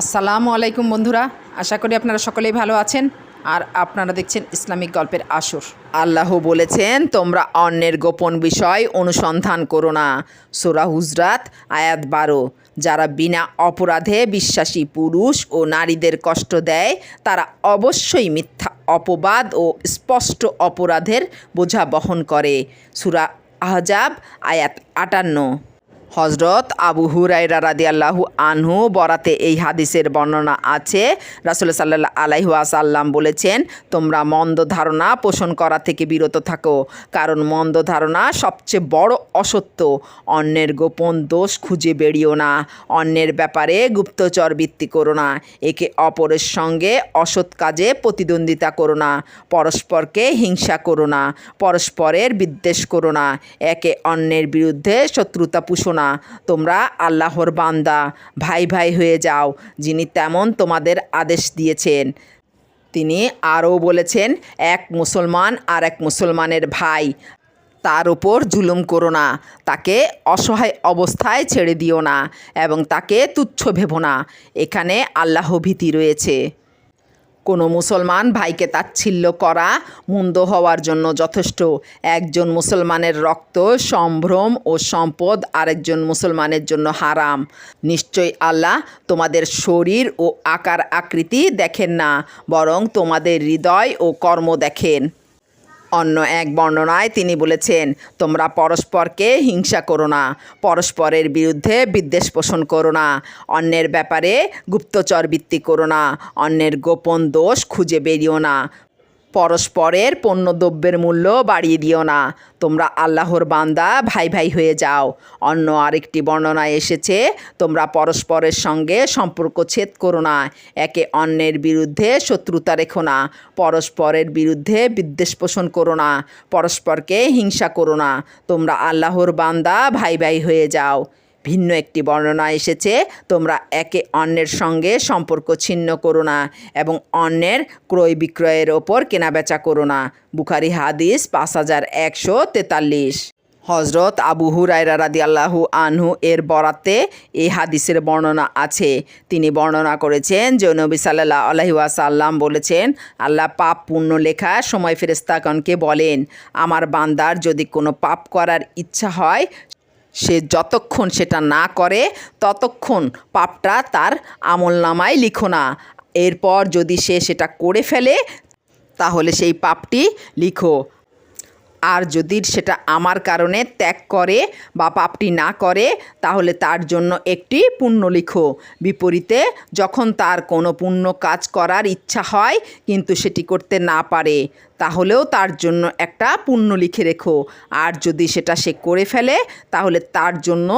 আসসালামু আলাইকুম বন্ধুরা, আশা করি আপনারা সকলেই ভালো আছেন। আর আপনারা দেখছেন ইসলামিক গল্পের আসর। আল্লাহ বলেছেন, তোমরা অন্যের গোপন বিষয় অনুসন্ধান করো না। সোরা হুজরাত, আয়াত বারো। যারা বিনা অপরাধে বিশ্বাসী পুরুষ ও নারীদের কষ্ট দেয়, তারা অবশ্যই মিথ্যা অপবাদ ও স্পষ্ট অপরাধের বোঝা বহন করে। সুরা আহজাব, আয়াত আটান্ন। হজরত আবু হুরাইরা রাদি আল্লাহু আনহু বরাতে এই হাদিসের বর্ণনা আছে। রাসুল সাল্লাহ আলাইহু আসাল্লাম বলেছেন, তোমরা মন্দ ধারণা পোষণ করা থেকে বিরত থাকো, কারণ মন্দ ধারণা সবচেয়ে বড় অসত্য। অন্যের গোপন দোষ খুঁজে বেরিও না, অন্যের ব্যাপারে গুপ্তচর বৃত্তি করো না, একে অপরের সঙ্গে অসৎ কাজে প্রতিদ্বন্দ্বিতা করো না, পরস্পরকে হিংসা করো না, পরস্পরের বিদ্বেষ করো না, একে অন্যের বিরুদ্ধে শত্রুতা পুষো না। তোমরা আল্লাহর বান্দা। ভাই ভাই হয়ে যাও, যিনি তেমন তোমাদের আদেশ দিয়েছেন। তিনি আরও বলেছেন, এক মুসলমান আর এক মুসলমানের ভাই, তার উপর জুলুম করো না, তাকে অসহায় অবস্থায় ছেড়ে দিও না, এবং তাকে তুচ্ছ ভেবো না। এখানে আল্লাহ ভীতি রয়েছে। কোনো মুসলমান ভাইকে তাচ্ছিল্য করা মন্দ হওয়ার জন্য যথেষ্ট। একজন মুসলমানের রক্ত, সম্ভ্রম ও সম্পদ আরেকজন মুসলমানের জন্য হারাম। নিশ্চয়ই আল্লাহ তোমাদের শরীর ও আকার আকৃতি দেখেন না, বরং তোমাদের হৃদয় ও কর্ম দেখেন। অন্য এক বর্ণনায় তিনি বলেছেন, তোমরা পরস্পরকে হিংসা করো না, পরস্পরের বিরুদ্ধে বিদ্বেষ পোষণ করো না, অন্যের ব্যাপারে গুপ্তচর বৃত্তি করো না, অন্যের গোপন দোষ খুঁজে বেরিও না পরস্পরের পণ্যদ্রব্যের মূল্য বাড়িয়ে দিও না। তোমরা আল্লাহর বান্দা, ভাই ভাই হয়ে যাও। অন্য আরেকটি বর্ণনায় এসেছে, তোমরা পরস্পরের সঙ্গে সম্পর্ক ছেদ করো না। একে অন্যের বিরুদ্ধে শত্রুতা রেখো না। পরস্পরের বিরুদ্ধে বিদ্বেষ পোষণ করো না। পরস্পরকে হিংসা করো না। তোমরা আল্লাহর বান্দা, ভাই ভাই হয়ে যাও। ভিন্ন একটি বর্ণনা এসেছে। তোমরা একে অন্যের সঙ্গে সম্পর্ক ছিন্ন করো না এবং অন্যের ক্রয় বিক্রয়ের ওপর কেনাবেচা করো না। বুখারি হাদিস পাঁচ হাজার একশো তেতাল্লিশ। হজরত আবু হুরাইরা রাদি আল্লাহু আনহু এর বরাতে এই হাদিসের বর্ণনা আছে। তিনি বর্ণনা করেছেন যে নবী সাল্লাহ আলহিউসাল্লাম বলেছেন, আল্লাহ পাপ পুণ্য লেখা সময় ফেরেস্তাগণকে বলেন, আমার বান্দার যদি কোনো পাপ করার ইচ্ছা হয় সে যতক্ষণ সেটা না করে, ততক্ষণ পাপটা তার আমল নামায় লিখো না। এরপর যদি সে সেটা করে ফেলে, তাহলে সেই পাপটি লিখো। আর যদি সেটা আমার কারণে ত্যাগ করে বা পাপটি না করে, তাহলে তার জন্য একটি পুণ্য লিখো বিপরীতে, যখন তার কোনো পুণ্য কাজ করার ইচ্ছা হয়, কিন্তু সেটি করতে না পারে, তাহলেও তার জন্য একটা পুণ্য লিখে রেখো। আর যদি সেটা সে করে ফেলে, তাহলে তার জন্য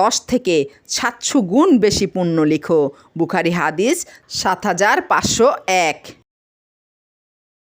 দশ থেকে সাতশো গুণ বেশি পুণ্য লিখো বুখারি হাদিস সাত হাজার পাঁচশো এক।